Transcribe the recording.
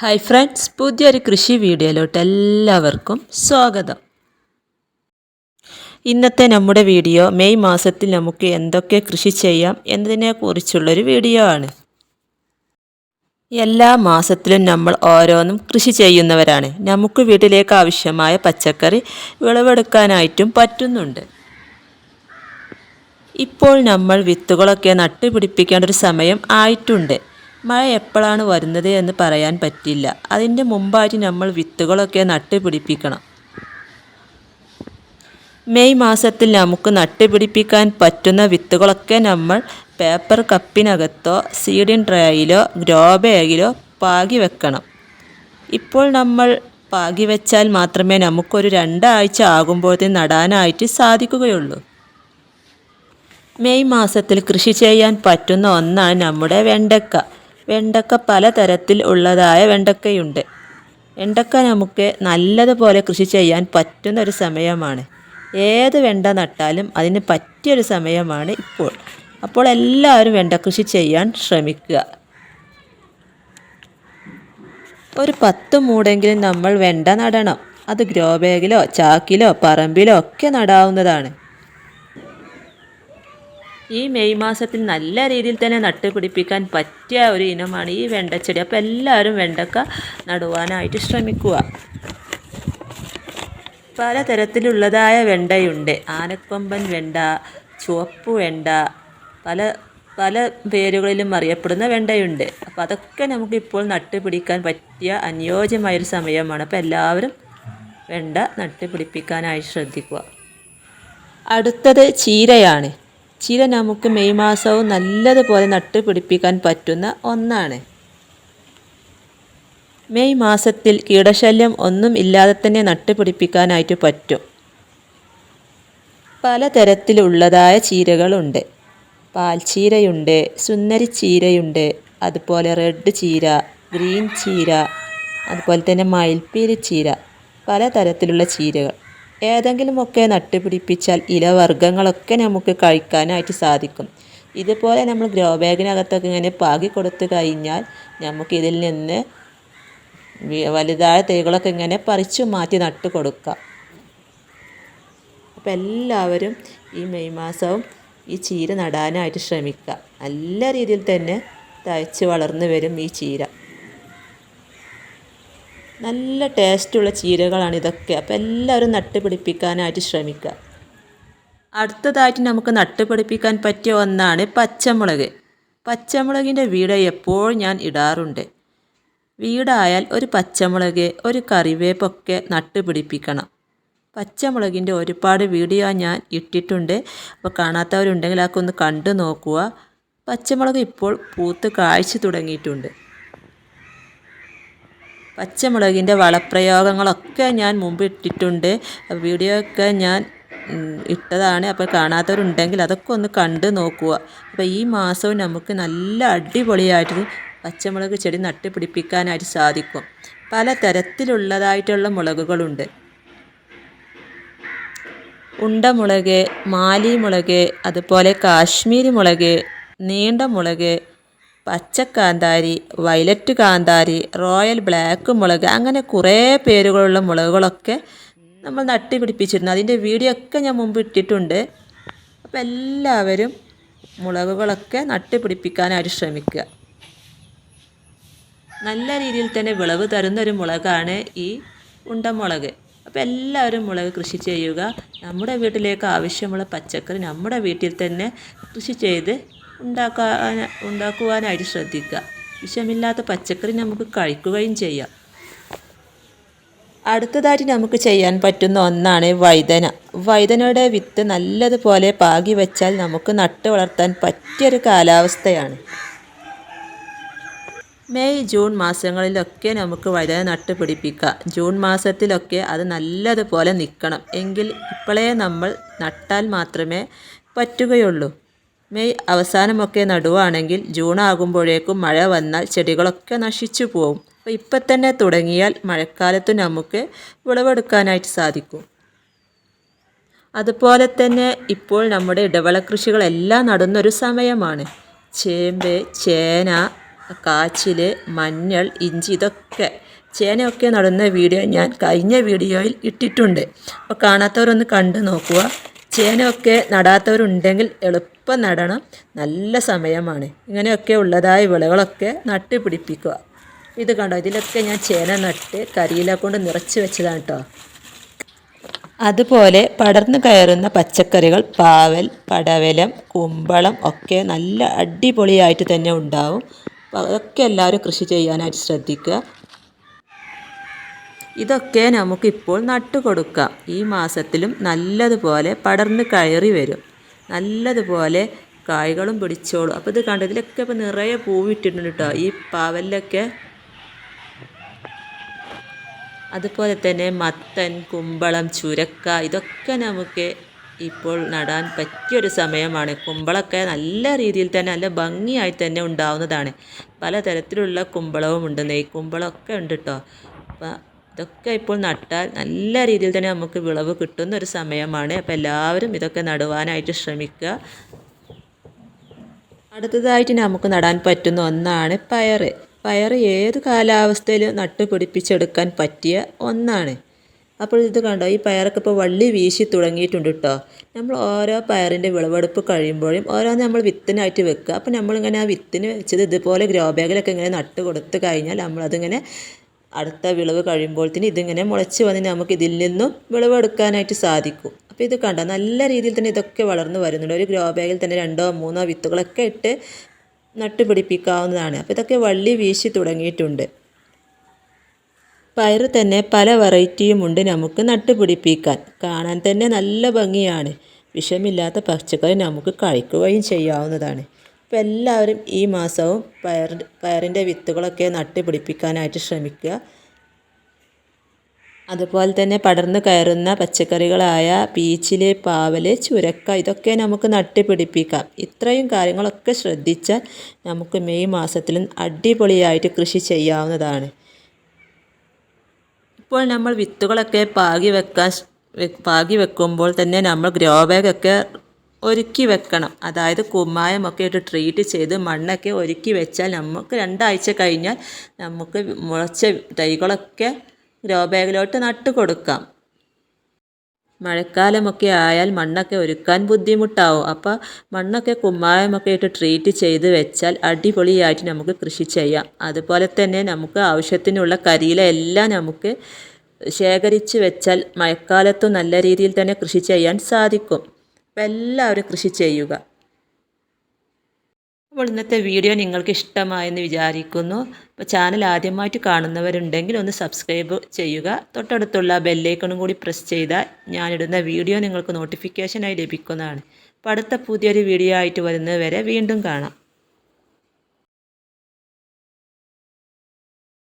Hi friends പുതിയൊരു കൃഷി വീഡിയോയിലോട്ട് എല്ലാവർക്കും സ്വാഗതം. ഇന്നത്തെ നമ്മുടെ വീഡിയോ മെയ് മാസത്തിൽ നമുക്ക് എന്തൊക്കെ കൃഷി ചെയ്യാം എന്നതിനെക്കുറിച്ചുള്ളൊരു വീഡിയോ ആണ്. എല്ലാ മാസത്തിലും നമ്മൾ ഓരോന്നും കൃഷി ചെയ്യുന്നവരാണ്. നമുക്ക് വീട്ടിലേക്ക് ആവശ്യമായ പച്ചക്കറി വിളവെടുക്കാനായിട്ടും പറ്റുന്നുണ്ട്. ഇപ്പോൾ നമ്മൾ വിത്തുകളൊക്കെ നട്ടുപിടിപ്പിക്കേണ്ട ഒരു സമയം ആയിട്ടുണ്ട്. മഴ എപ്പോഴാണ് വരുന്നത് എന്ന് പറയാൻ പറ്റില്ല. അതിന്റെ മുമ്പായിട്ട് നമ്മൾ വിത്തുകളൊക്കെ നട്ടുപിടിപ്പിക്കണം. മെയ് മാസത്തിൽ നമുക്ക് നട്ടുപിടിപ്പിക്കാൻ പറ്റുന്ന വിത്തുകളൊക്കെ നമ്മൾ പേപ്പർ കപ്പിനകത്തോ സീഡിൻ ട്രേയിലോ ഗ്രോ ബാഗിലോ പാകി വെക്കണം. ഇപ്പോൾ നമ്മൾ പാകി വെച്ചാൽ മാത്രമേ നമുക്കൊരു രണ്ടാഴ്ച ആകുമ്പോഴത്തേന് നടാനായിട്ട് സാധിക്കുകയുള്ളൂ. മെയ് മാസത്തിൽ കൃഷി ചെയ്യാൻ പറ്റുന്ന ഒന്നാണ് നമ്മുടെ വെണ്ടക്ക. വെണ്ടക്ക പലതരത്തിൽ ഉള്ളതായ വെണ്ടക്കയുണ്ട്. വെണ്ടക്ക നമുക്ക് നല്ലതുപോലെ കൃഷി ചെയ്യാൻ പറ്റുന്ന ഒരു സമയമാണ്. ഏത് വെണ്ട നട്ടാലും അതിന് പറ്റിയൊരു സമയമാണ് ഇപ്പോൾ. അപ്പോൾ എല്ലാവരും വെണ്ട കൃഷി ചെയ്യാൻ ശ്രമിക്കുക. ഒരു പത്ത് മൂടെങ്കിലും നമ്മൾ വെണ്ട നടണം. അത് ഗ്രോ ബാഗിലോ ചാക്കിലോ പറമ്പിലോ ഒക്കെ നടാവുന്നതാണ്. ഈ മെയ് മാസത്തിൽ നല്ല രീതിയിൽ തന്നെ നട്ടുപിടിപ്പിക്കാൻ പറ്റിയ ഒരു ഇനമാണ് ഈ വെണ്ടച്ചെടി. അപ്പോൾ എല്ലാവരും വെണ്ടക്ക നടുവാനായിട്ട് ശ്രമിക്കുക. പലതരത്തിലുള്ളതായ വെണ്ടയുണ്ട്. ആനക്കൊമ്പൻ വെണ്ട ചുവപ്പ് വെണ്ട പല പല പേരുകളിലും അറിയപ്പെടുന്ന വെണ്ടയുണ്ട്. അപ്പോൾ അതൊക്കെ നമുക്കിപ്പോൾ നട്ടുപിടിക്കാൻ പറ്റിയ അനുയോജ്യമായൊരു സമയമാണ്. അപ്പോൾ എല്ലാവരും വെണ്ട നട്ടുപിടിപ്പിക്കാനായി ശ്രദ്ധിക്കുക. അടുത്തത് ചീരയാണ്. ചീര നമുക്ക് മെയ് മാസവും നല്ലതുപോലെ നട്ടുപിടിപ്പിക്കാൻ പറ്റുന്ന ഒന്നാണ്. മെയ് മാസത്തിൽ കീടശല്യം ഒന്നും ഇല്ലാതെ തന്നെ നട്ട് പിടിപ്പിക്കാനായിട്ട് പറ്റും പലതരത്തിലുള്ളതായ ചീരകളുണ്ട്. പാൽച്ചീരയുണ്ട് സുന്ദരി ചീരയുണ്ട് അതുപോലെ റെഡ് ചീര ഗ്രീൻ ചീര അതുപോലെ തന്നെ മയിൽപ്പീരി ചീര പലതരത്തിലുള്ള ചീരകൾ. ഏതെങ്കിലുമൊക്കെ നട്ടുപിടിപ്പിച്ചാൽ ഇലവർഗങ്ങളൊക്കെ നമുക്ക് കഴിക്കാനായിട്ട് സാധിക്കും. ഇതുപോലെ നമ്മൾ ഗ്രോ ബാഗിനകത്തൊക്കെ ഇങ്ങനെ പാകി കൊടുത്തു കഴിഞ്ഞാൽ നമുക്ക് ഇതിൽ നിന്ന് വലുതായ തൈകളൊക്കെ ഇങ്ങനെ പറിച്ചു മാറ്റി നട്ടു കൊടുക്കാം അപ്പോൾ എല്ലാവരും ഈ മെയ് മാസവും ഈ ചീര നടാനായിട്ട് ശ്രമിക്കുക. നല്ല രീതിയിൽ തന്നെ തഴച്ച് വളർന്നു വരും ഈ ചീര. നല്ല ടേസ്റ്റുള്ള ചീരകളാണ് ഇതൊക്കെ. അപ്പോൾ എല്ലാവരും നട്ടുപിടിപ്പിക്കാനായിട്ട് ശ്രമിക്കുക. അടുത്തതായിട്ട് നമുക്ക് നട്ടുപിടിപ്പിക്കാൻ പറ്റിയ ഒന്നാണ് പച്ചമുളക്. പച്ചമുളകിന്റെ വീട് എപ്പോഴും ഞാൻ ഇടാറുണ്ട്. വീടായാൽ ഒരു പച്ചമുളക് ഒരു കറിവേപ്പൊക്കെ നട്ടുപിടിപ്പിക്കണം. പച്ചമുളകിന്റെ ഒരുപാട് വീഡിയോ ഞാൻ ഇട്ടിട്ടുണ്ട്. അപ്പോൾ കാണാത്തവരുണ്ടെങ്കിൽ അതൊക്കെ ഒന്ന് കണ്ടു നോക്കുക. പച്ചമുളക് ഇപ്പോൾ പൂത്ത് കാഴ്ച തുടങ്ങിയിട്ടുണ്ട്. പച്ചമുളകിന്റെ വളപ്രയോഗങ്ങളൊക്കെ ഞാൻ മുമ്പ് ഇട്ടിട്ടുണ്ട്. വീഡിയോ ഒക്കെ ഞാൻ ഇട്ടതാണ്. അപ്പോൾ കാണാത്തവരുണ്ടെങ്കിൽ അതൊക്കെ ഒന്ന് കണ്ട് നോക്കുക. അപ്പോൾ ഈ മാസവും നമുക്ക് നല്ല അടിപൊളിയായിട്ട് പച്ചമുളക് ചെടി നട്ടുപിടിപ്പിക്കാനായിട്ട് സാധിക്കും. പല തരത്തിലുള്ളതായിട്ടുള്ള മുളകുകളുണ്ട്. ഉണ്ടമുളക് മാലിമുളക് അതുപോലെ കാശ്മീരി മുളക് നീണ്ട മുളക് പച്ച കാന്താരി വയലറ്റ് കാന്താരി റോയൽ ബ്ലാക്ക് മുളക് അങ്ങനെ കുറേ പേരുകളുള്ള മുളകുകളൊക്കെ നമ്മൾ നട്ടുപിടിപ്പിച്ചിരുന്നു. അതിന്റെ വീഡിയോ ഒക്കെ ഞാൻ മുമ്പ് ഇട്ടിട്ടുണ്ട്. അപ്പോൾ എല്ലാവരും മുളകുകളൊക്കെ നട്ടുപിടിപ്പിക്കാനായിട്ട് ശ്രമിക്കുക. നല്ല രീതിയിൽ തന്നെ വിളവ് തരുന്ന ഒരു മുളകാണ് ഈ ഉണ്ടമുളക്. അപ്പോൾ എല്ലാവരും മുളക് കൃഷി ചെയ്യുക. നമ്മുടെ വീട്ടിലേക്ക് ആവശ്യമുള്ള പച്ചക്കറി നമ്മുടെ വീട്ടിൽ തന്നെ കൃഷി ചെയ്ത് ഉണ്ടാക്കാൻ ഉണ്ടാക്കുവാനായിട്ട് ശ്രദ്ധിക്കുക. വിഷമില്ലാത്ത പച്ചക്കറി നമുക്ക് കഴിക്കുകയും ചെയ്യാം. അടുത്തതായിട്ട് നമുക്ക് ചെയ്യാൻ പറ്റുന്ന ഒന്നാണ് വൈതന വൈതനയുടെ വിത്ത് നല്ലതുപോലെ പാകി വെച്ചാൽ നമുക്ക് നട്ട് വളർത്താൻ പറ്റിയൊരു കാലാവസ്ഥയാണ്. മെയ് ജൂൺ മാസങ്ങളിലൊക്കെ നമുക്ക് വഴുതന നട്ട് പിടിപ്പിക്കാം. ജൂൺ മാസത്തിലൊക്കെ അത് നല്ലതുപോലെ നിൽക്കണം. എങ്കിൽ ഇപ്പോഴേ നമ്മൾ നട്ടാൽ മാത്രമേ പറ്റുകയുള്ളൂ. മെയ് അവസാനമൊക്കെ നടുവാണെങ്കിൽ ജൂൺ ആകുമ്പോഴേക്കും മഴ വന്നാൽ ചെടികളൊക്കെ നശിച്ചു പോകും അപ്പോൾ ഇപ്പം തന്നെ തുടങ്ങിയാൽ മഴക്കാലത്ത് നമുക്ക് വിളവെടുക്കാനായിട്ട് സാധിക്കും. അതുപോലെ തന്നെ ഇപ്പോൾ നമ്മുടെ ഇടവള കൃഷികളെല്ലാം നടുന്നൊരു സമയമാണ്. ചേമ്പ് ചേന കാച്ചിൽ മഞ്ഞൾ ഇഞ്ചി ഇതൊക്കെ. ചേനയൊക്കെ നടുന്ന വീഡിയോ ഞാൻ കഴിഞ്ഞ വീഡിയോയിൽ ഇട്ടിട്ടുണ്ട്. അപ്പോൾ കാണാത്തവരൊന്ന് കണ്ടു നോക്കുക. ചേനയൊക്കെ നടാത്തവരുണ്ടെങ്കിൽ എളുപ്പം നടണം നല്ല സമയമാണ്. ഇങ്ങനെയൊക്കെ ഉള്ളതായ വിളകളൊക്കെ നട്ട് പിടിപ്പിക്കുക ഇത് കണ്ടോ? ഇതിലൊക്കെ ഞാൻ ചേന നട്ട് കരിയില കൊണ്ട് നിറച്ച് വെച്ചതാണ് കേട്ടോ അതുപോലെ പടർന്നു കയറുന്ന പച്ചക്കറികൾ പാവൽ പടവലം കുമ്പളം ഒക്കെ നല്ല അടിപൊളിയായിട്ട് തന്നെ ഉണ്ടാവും. അതൊക്കെ എല്ലാവരും കൃഷി ചെയ്യാനായിട്ട് ശ്രദ്ധിക്കുക. ഇതൊക്കെ നമുക്കിപ്പോൾ നട്ടുകൊടുക്കാം. ഈ മാസത്തിലും നല്ലതുപോലെ പടർന്ന് കയറി വരും. നല്ലതുപോലെ കായ്കളും പിടിച്ചോളും. അപ്പോൾ ഇത് കണ്ട? ഇതിലൊക്കെ ഇപ്പോൾ നിറയെ പൂവിട്ടിട്ടുണ്ട് കേട്ടോ ഈ പാവലിലൊക്കെ അതുപോലെ തന്നെ മത്തൻ കുമ്പളം ചുരക്ക ഇതൊക്കെ നമുക്ക് ഇപ്പോൾ നടാൻ പറ്റിയൊരു സമയമാണ്. കുമ്പളൊക്കെ നല്ല രീതിയിൽ തന്നെ നല്ല ഭംഗിയായി തന്നെ ഉണ്ടാവുന്നതാണ്. പലതരത്തിലുള്ള കുമ്പളവും ഉണ്ട്. നെയ്ക്കുമ്പളമൊക്കെ ഉണ്ട് കേട്ടോ അപ്പം ഇതൊക്കെ ഇപ്പോൾ നട്ടാൽ നല്ല രീതിയിൽ തന്നെ നമുക്ക് വിളവ് കിട്ടുന്ന ഒരു സമയമാണ്. അപ്പോൾ എല്ലാവരും ഇതൊക്കെ നടുവാനായിട്ട് ശ്രമിക്കുക. അടുത്തതായിട്ട് നമുക്ക് നടാൻ പറ്റുന്ന ഒന്നാണ് പയർ. പയർ ഏത് കാലാവസ്ഥയിലും നട്ടുപിടിപ്പിച്ചെടുക്കാൻ പറ്റിയ ഒന്നാണ്. അപ്പോൾ ഇത് കണ്ടോ ഈ പയറൊക്കെ ഇപ്പോൾ വള്ളി വീശി തുടങ്ങിയിട്ടുണ്ട് കേട്ടോ. നമ്മൾ ഓരോ പയറിന്റെ വിളവെടുപ്പ് കഴിയുമ്പോഴും ഓരോന്ന് നമ്മൾ വിത്തിനായിട്ട് വെക്കുക. അപ്പോൾ നമ്മളിങ്ങനെ ആ വിത്തിന് വെച്ചത് ഇതുപോലെ ഗ്രോ ബാഗിലൊക്കെ ഇങ്ങനെ നട്ട് കൊടുത്ത് കഴിഞ്ഞാൽ നമ്മളതിങ്ങനെ അടുത്ത വിളവ് കഴിയുമ്പോഴത്തേന് ഇതിങ്ങനെ മുളച്ച് വന്ന് നമുക്ക് ഇതിൽ നിന്നും വിളവെടുക്കാനായിട്ട് സാധിക്കും. അപ്പോൾ ഇത് കണ്ട? നല്ല രീതിയിൽ തന്നെ ഇതൊക്കെ വളർന്നു വരുന്നുണ്ട്. ഒരു ഗ്രോ ബാഗിൽ തന്നെ രണ്ടോ മൂന്നോ വിത്തുകളൊക്കെ ഇട്ട് നട്ടുപിടിപ്പിക്കാവുന്നതാണ്. അപ്പോൾ ഇതൊക്കെ വള്ളി വീശി തുടങ്ങിയിട്ടുണ്ട്. പയർ തന്നെ പല വെറൈറ്റിയും ഉണ്ട് നമുക്ക് നട്ടുപിടിപ്പിക്കാൻ. കാണാൻ തന്നെ നല്ല ഭംഗിയാണ്. വിഷമില്ലാത്ത പച്ചക്കറി നമുക്ക് കഴിക്കുകയും ചെയ്യാവുന്നതാണ്. അപ്പോൾ എല്ലാവരും ഈ മാസവും പയർ പയറിന്റെ വിത്തുകളൊക്കെ നട്ടുപിടിപ്പിക്കാനായിട്ട് ശ്രമിക്കുക. അതുപോലെ തന്നെ പടർന്നു കയറുന്ന പച്ചക്കറികളായ പീച്ചിൽ പാവൽ ചുരക്ക ഇതൊക്കെ നമുക്ക് നട്ടുപിടിപ്പിക്കാം. ഇത്രയും കാര്യങ്ങളൊക്കെ ശ്രദ്ധിച്ചാൽ നമുക്ക് മെയ് മാസത്തിലും അടിപൊളിയായിട്ട് കൃഷി ചെയ്യാവുന്നതാണ്. ഇപ്പോൾ നമ്മൾ വിത്തുകളൊക്കെ പാകി വെക്കാൻ പാകി വെക്കുമ്പോൾ തന്നെ നമ്മൾ ഗ്രോ ബാഗൊക്കെ ഒരുക്കി വെക്കണം. അതായത് കുമ്മായമൊക്കെ ഇട്ട് ട്രീറ്റ് ചെയ്ത് മണ്ണൊക്കെ ഒരുക്കി വെച്ചാൽ നമുക്ക് രണ്ടാഴ്ച കഴിഞ്ഞാൽ നമുക്ക് മുളച്ച തൈകളൊക്കെ ഗ്രോ ബാഗിലോട്ട് നട്ടു കൊടുക്കാം. മഴക്കാലമൊക്കെ ആയാൽ മണ്ണൊക്കെ ഒരുക്കാൻ ബുദ്ധിമുട്ടാവും. അപ്പോൾ മണ്ണൊക്കെ കുമ്മായമൊക്കെ ഇട്ട് ട്രീറ്റ് ചെയ്ത് വെച്ചാൽ അടിപൊളിയായിട്ട് നമുക്ക് കൃഷി ചെയ്യാം. അതുപോലെ തന്നെ നമുക്ക് ആവശ്യത്തിനുള്ള കരിയില എല്ലാം നമുക്ക് ശേഖരിച്ച് വെച്ചാൽ മഴക്കാലത്തും നല്ല രീതിയിൽ തന്നെ കൃഷി ചെയ്യാൻ സാധിക്കും. എല്ലാവരും കൃഷി ചെയ്യുക. അപ്പോൾ ഇന്നത്തെ വീഡിയോ നിങ്ങൾക്ക് ഇഷ്ടമായെന്ന് വിചാരിക്കുന്നു. അപ്പോൾ ചാനൽ ആദ്യമായിട്ട് കാണുന്നവരുണ്ടെങ്കിൽ ഒന്ന് സബ്സ്ക്രൈബ് ചെയ്യുക. തൊട്ടടുത്തുള്ള ബെല്ലൈക്കണും കൂടി പ്രസ് ചെയ്താൽ ഞാനിടുന്ന വീഡിയോ നിങ്ങൾക്ക് നോട്ടിഫിക്കേഷനായി ലഭിക്കുന്നതാണ്. അപ്പോൾ അടുത്ത പുതിയൊരു വീഡിയോ ആയിട്ട് വരുന്നത് വരെ വീണ്ടും കാണാം.